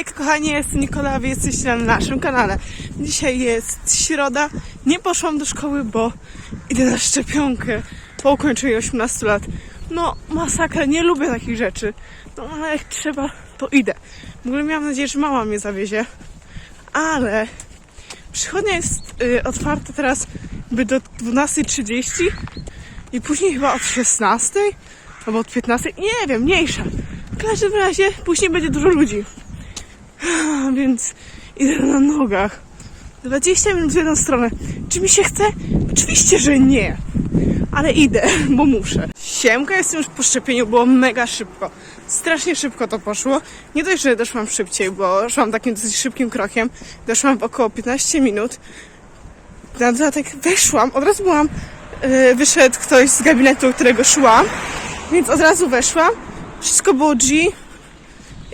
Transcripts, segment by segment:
Hej kochani, ja jestem Nikola, wy jesteście na naszym kanale. Dzisiaj jest środa, nie poszłam do szkoły, bo idę na szczepionkę po ukończeniu 18 lat. No masakra, nie lubię takich rzeczy. No ale jak trzeba, to idę. W ogóle miałam nadzieję, że mama mnie zawiezie, ale przychodnia jest y, otwarta teraz by do 12.30 i później chyba od 16 albo od 15, nie wiem, mniejsza. W każdym razie później będzie dużo ludzi. Więc idę na nogach. 20 minut w jedną stronę. Czy mi się chce? Oczywiście, że nie. Ale idę, bo muszę. Siemka, jestem już po szczepieniu, było mega szybko. Strasznie szybko to poszło. Nie dość, że doszłam szybciej, bo szłam takim dosyć szybkim krokiem. Doszłam w około 15 minut. Na dodatek weszłam, od razu byłam, yy, wyszedł ktoś z gabinetu, którego szłam, więc od razu weszłam. Wszystko było G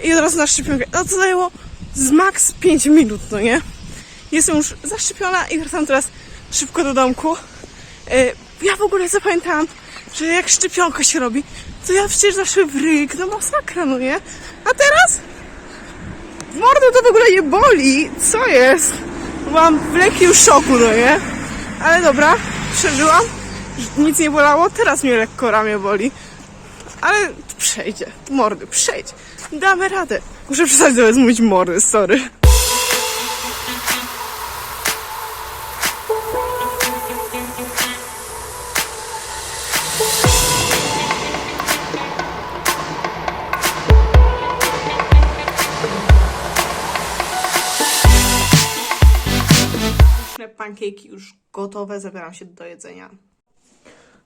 i od razu na szczepionkę. No to zajęło z max 5 minut, no nie? Jestem już zaszczepiona i wracam teraz szybko do domku. Yy, ja w ogóle zapamiętałam, że jak szczepionka się robi, to ja przecież zawsze w ryk, no masakra, no nie? A teraz? Mordo to w ogóle nie boli. Co jest? Byłam w lekkim szoku, no nie? Ale dobra, przeżyłam. Nic nie bolało, teraz mnie lekko ramię boli. Ale przejdzie. Mordy, przejdź. Damy radę. Muszę przestać zamiast mówić mordy, sorry. Pankejki już gotowe, zabieram się do jedzenia.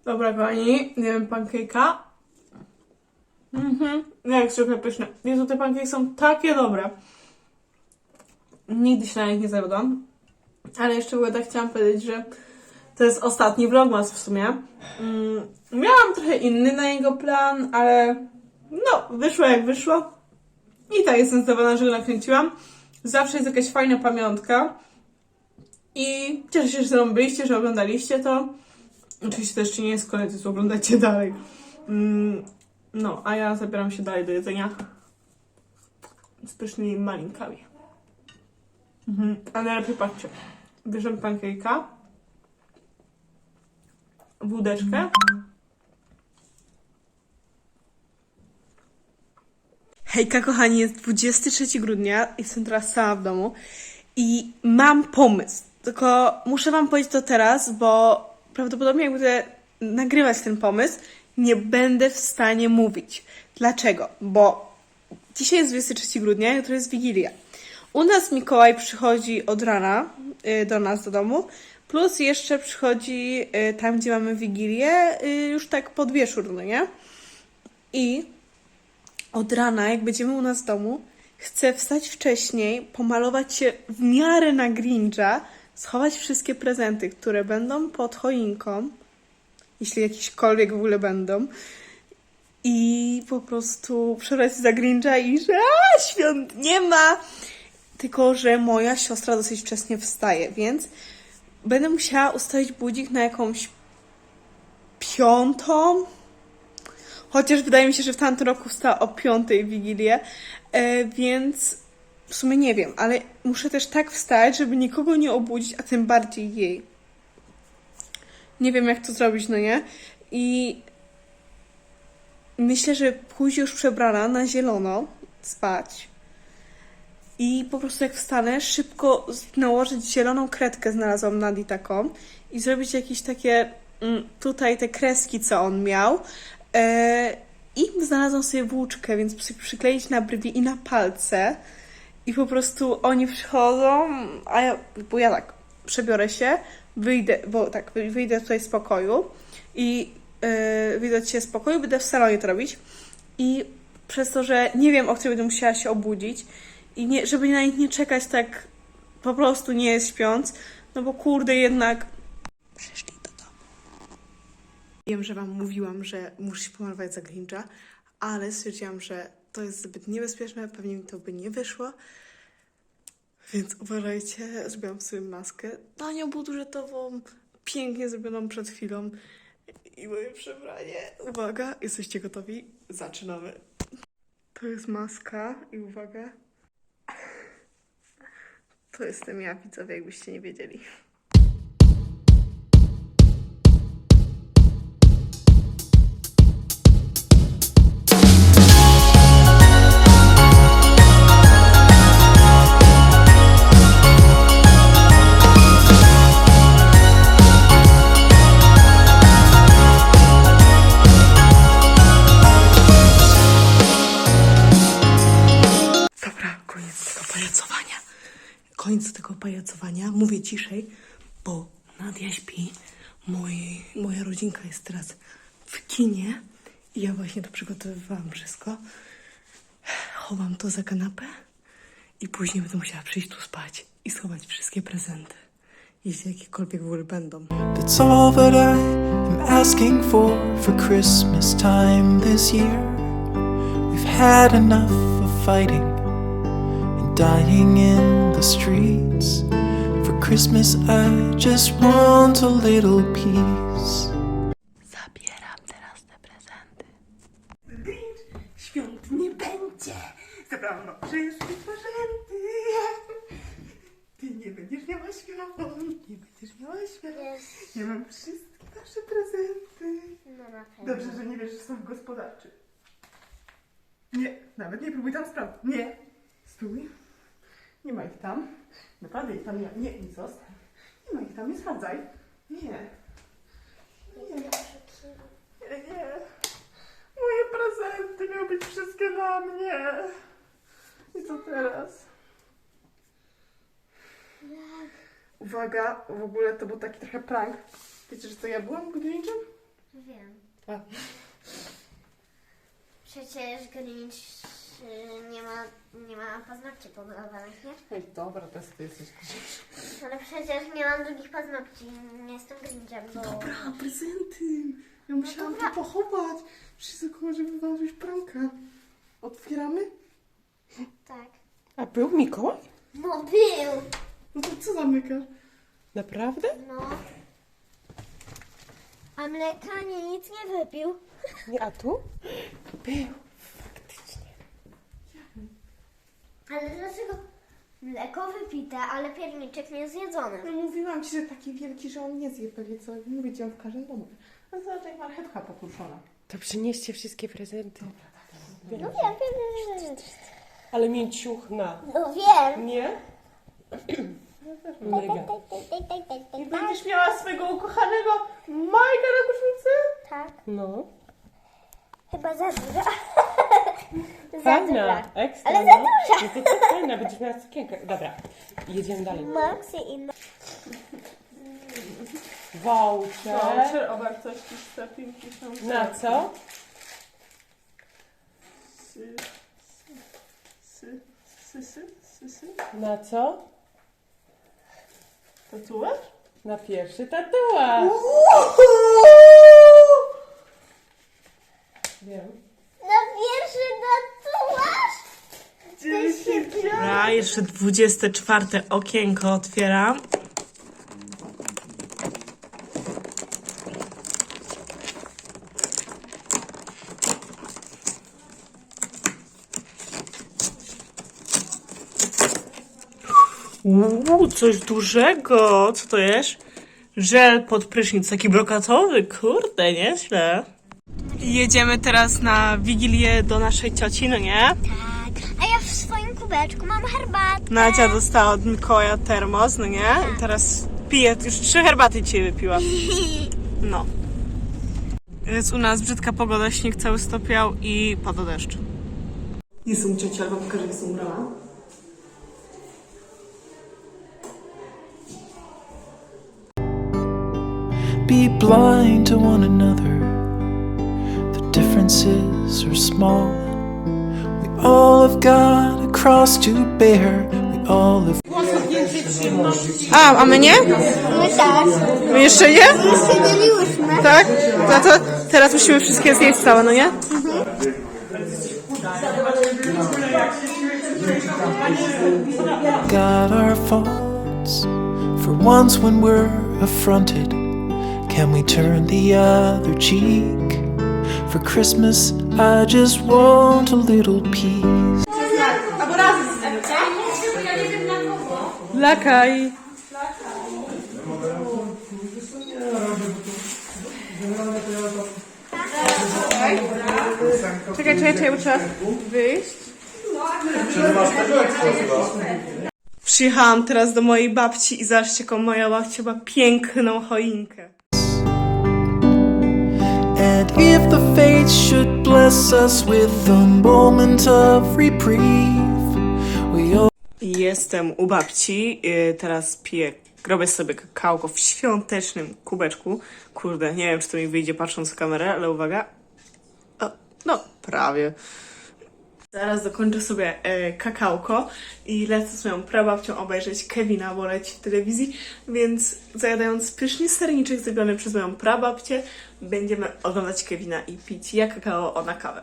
Dobra, kochani, jem pankejka. Mhm, jak zwykle pyszne. Jezu, te pankejki są takie dobre. Nigdy się na nich nie zawiodłam. Ale jeszcze w ogóle chciałam powiedzieć, że to jest ostatni vlogmas w sumie. Mm, miałam trochę inny na jego plan, ale no, wyszło jak wyszło. I tak jestem zadowolona, że go nakręciłam. Zawsze jest jakaś fajna pamiątka. I cieszę się, że ze mną byliście, że oglądaliście to. Oczywiście to jeszcze nie jest koniec, więc oglądajcie dalej. Mm, no, a ja zabieram się dalej do jedzenia z pysznymi malinkami. Mhm. A najlepiej patrzcie. Bierzemy pankejka, wódeczkę. Hejka kochani, jest 23 grudnia, jestem teraz sama w domu i mam pomysł. Tylko muszę wam powiedzieć to teraz, bo prawdopodobnie jak będę nagrywać ten pomysł, nie będę w stanie mówić. Dlaczego? Bo dzisiaj jest 23 grudnia, jutro jest Wigilia. U nas Mikołaj przychodzi od rana y, do nas do domu, plus jeszcze przychodzi y, tam, gdzie mamy Wigilię, y, już tak pod wieczór, no nie? I od rana, jak będziemy u nas w domu, chcę wstać wcześniej, pomalować się w miarę na Grincha, schować wszystkie prezenty, które będą pod choinką, jeśli jakieśkolwiek w ogóle będą, i po prostu przebrać za Grincha i że a, świąt nie ma! Tylko, że moja siostra dosyć wcześnie wstaje, więc będę musiała ustawić budzik na jakąś piątą, Chociaż wydaje mi się, że w tamtym roku wstała o piątej Wigilię, e, więc w sumie nie wiem, ale muszę też tak wstać, żeby nikogo nie obudzić, a tym bardziej jej. Nie wiem, jak to zrobić, no nie? I myślę, że pójść już przebrana na zielono spać. I po prostu jak wstanę, szybko nałożyć zieloną kredkę, znalazłam Nadi taką, i zrobić jakieś takie mm, tutaj te kreski, co on miał. E, I znalazłam sobie włóczkę, więc przy- przykleić na brwi i na palce. I po prostu oni przychodzą, a ja, bo ja tak, przebiorę się, wyjdę, bo tak, wy- wyjdę tutaj z pokoju i yy, wyjdę się z pokoju, będę w salonie to robić. I przez to, że nie wiem, o której będę musiała się obudzić i nie, żeby na nich nie czekać tak po prostu nie śpiąc, no bo kurde jednak przyszli do domu. Wiem, że Wam mówiłam, że muszę się pomalować za Grincha, ale stwierdziłam, że to jest zbyt niebezpieczne, pewnie mi to by nie wyszło. Więc uważajcie, zrobiłam sobie maskę tanią budżetową, pięknie zrobioną przed chwilą. I moje przebranie. Uwaga, jesteście gotowi? Zaczynamy. To jest maska i uwaga. To jestem ja, widzowie, jakbyście nie wiedzieli. Pajacowania. Mówię ciszej, bo Nadia śpi. Mój, moja rodzinka jest teraz w kinie i ja właśnie to przygotowywałam wszystko. Chowam to za kanapę i później będę musiała przyjść tu spać i schować wszystkie prezenty. Jeśli jakiekolwiek w ogóle będą. That's all that I am asking for for Christmas time this year. We've had enough of fighting and dying in the streets. For Christmas, I just want a little peace. Zabieram teraz te prezenty. Świąt nie będzie. Zabrałam wam wszystkie prezenty. Ty nie będziesz miała świąt. Nie będziesz miała świąt. Ja mam wszystkie wasze prezenty. No na pewno. Dobrze, że nie wiesz, że są w gospodarczy. Nie, nawet nie próbuj tam sprawdzić. Nie. Stój. Nie ma ich tam. Naprawdę ich tam nie. Nie, nie zostań. Nie ma ich tam, nie sprawdzaj. Nie. Nie. Nie, nie. Moje prezenty miały być wszystkie dla mnie. I co teraz? Uwaga, w ogóle to był taki trochę prank. Wiecie, że to ja byłam Grinczem? Wiem. A. Przecież y, nie ma, nie ma paznokci pomalowanych, nie? Ej, dobra, teraz ty jesteś Grinch. Ale przecież nie mam długich paznokci. Nie jestem Grinchem, bo... Dobra, prezenty. Ja musiałam dobra. to pochować. Wszystko, żeby wam pranka. Otwieramy? Tak. A był Mikołaj? No był! No to co zamykasz? Naprawdę? No. A mleka nie, nic nie wypił. Nie, a tu? Był. Ale dlaczego? Mleko wypite, ale pierniczek nie zjedzony. No mówiłam ci, że taki wielki, że on nie zje pewnie co. Mówię ci, on w każdym domu. A zobacz, jak marchewka pokruszona. To przynieście wszystkie prezenty. No wiem, wiem, wiem, wiem. Ale mięciuchna. No wiem. Nie? Mega. I będziesz miała swojego ukochanego Majka na koszulce? Tak. No. Chyba za duża. Za Fajna. duża. Ekstra. Ale za no. duża. No to to fajna, będziesz miała sukienkę. Dobra, jedziemy dalej. Maxi i Ma- Voucher. o wartości 150 Na co? Sy, sy, sy, sy, sy, sy. Na co? Tatuaż? Na pierwszy tatuaż. Wiem. Na pierwszy tatuaż? A jeszcze 24 okienko otwieram. Uuu, coś dużego. Co to jest? Żel pod prysznic, taki brokatowy. Kurde, nieźle. Jedziemy teraz na Wigilię do naszej cioci, no nie? Tak. A ja w swoim kubeczku mam herbatę. Nadia dostała od Mikołaja termos, no nie? I teraz pije, już trzy herbaty dzisiaj wypiła. No. Jest u nas brzydka pogoda, śnieg cały stopiał i pada deszcz. Jest u cioci, albo pokażę, jak jest ubrana. Be blind to one another. The differences are small. We all have got cross to bear. We all have ah, A, a my nie? No tak. My jeszcze nie? Już się dzieliłyśmy. Tak? No to teraz musimy wszystkie zjeść całe, no nie? Mhm. got our faults. For once, when we're affronted, can we turn the other cheek? For Christmas, I just want a little peace. Lakaj. Czekaj, czekaj, czekaj, bo trzeba wyjść. Przyjechałam teraz do mojej babci i zobaczcie, jaką moja babcia ma piękną choinkę. And if the fates should bless us with a moment of reprieve, Jestem u babci, yy, teraz piję, robię sobie kakałko w świątecznym kubeczku. Kurde, nie wiem, czy to mi wyjdzie patrząc w kamerę, ale uwaga. O, no, prawie. Zaraz dokończę sobie e, kakałko i lecę z moją prababcią obejrzeć Kevina, bo leci w telewizji, więc zajadając pyszny serniczek zrobiony przez moją prababcię, będziemy oglądać Kevina i pić ja kakao, ona kawę.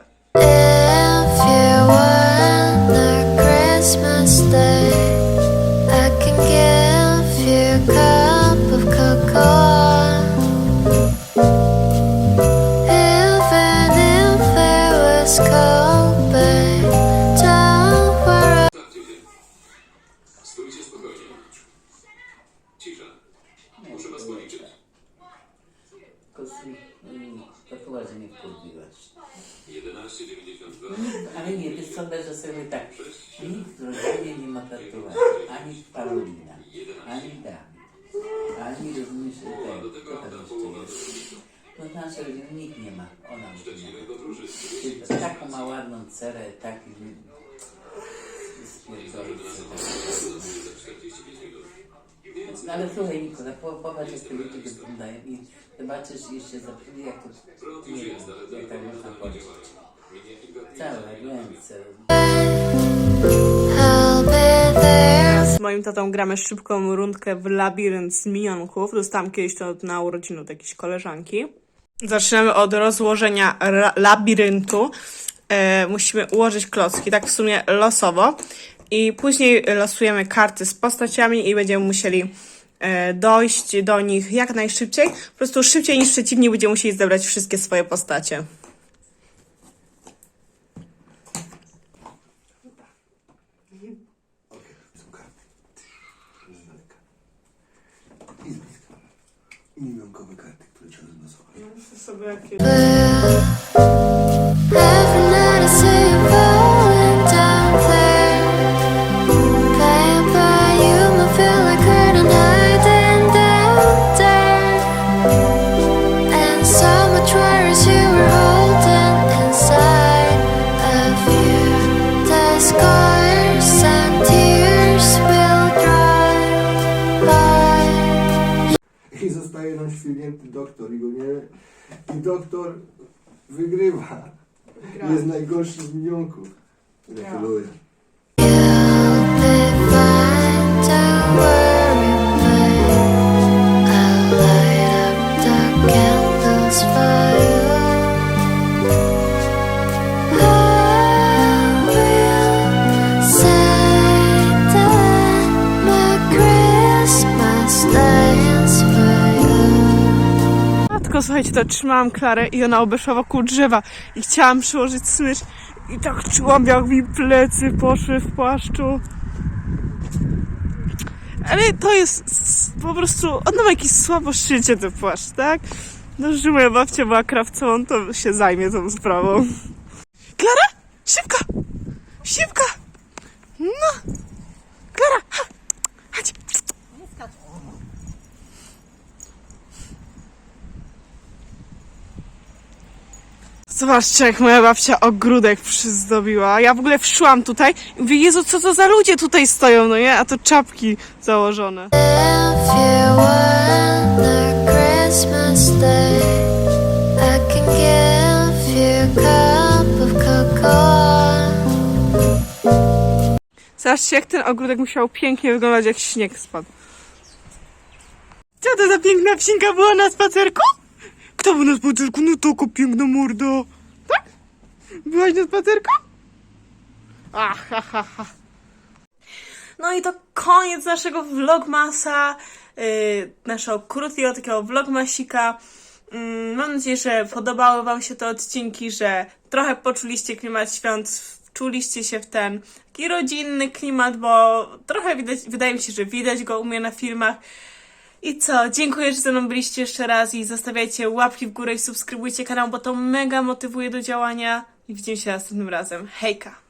11,92. Ale nie, wiesz co, sobie tak. Nikt w rodzinie nie ma tatuaży. Ani Paulina, ani Dami, ani rozumiesz ten, kto tam jeszcze. No w naszej nikt nie ma. Ona mieć. Taką ma ładną cerę, taki... No, ale słuchaj Nikola, po, popatrz jak te ludzie wyglądają i zobaczysz jeszcze za jak to, nie jak tak. Całe moim tatą gramy szybką rundkę w labirynt z minionków. Dostałam kiedyś to na urodziny od jakiejś koleżanki. Zaczynamy od rozłożenia labiryntu. E, musimy ułożyć klocki, tak w sumie losowo. I później losujemy karty z postaciami i będziemy musieli e, dojść do nich jak najszybciej. Po prostu szybciej niż przeciwnik będziemy musieli zebrać wszystkie swoje postacie. I milionkowe karty, które trzeba znosować. Sobie Every night I doktor i go nie... I doktor wygrywa. Jest najgorszy z milionków. Gratuluję. Słuchajcie, to trzymałam Klarę i ona obeszła wokół drzewa i chciałam przyłożyć smycz i tak czułam, jak mi plecy poszły w płaszczu. Ale to jest po prostu, ona ma jakieś słabo szycie ten płaszcz, tak? No, że moja babcia była krawcą, to się zajmie tą sprawą. Klara! Szybko! Szybko! No! Klara! ha- Chodź! Zobaczcie, jak moja babcia ogródek przyzdobiła. Ja w ogóle wszłam tutaj i mówię, Jezu, co to za ludzie tutaj stoją, no nie? A to czapki założone. Zobaczcie, jak ten ogródek musiał pięknie wyglądać, jak śnieg spadł. Co to za piękna psinka była na spacerku? Był na spacerku? No taka piękna morda. Tak? Byłaś na spacerku? Ha, ha, ha. No i to koniec naszego vlogmasa, yy, naszego krótkiego takiego vlogmasika. Mm, mam nadzieję, że podobały Wam się te odcinki, że trochę poczuliście klimat świąt w wczuliście się w ten taki rodzinny klimat, bo trochę widać, wydaje mi się, że widać go u mnie na filmach. I co? Dziękuję, że ze mną byliście jeszcze raz i zostawiajcie łapki w górę i subskrybujcie kanał, bo to mega motywuje do działania. I widzimy się następnym razem. Hejka!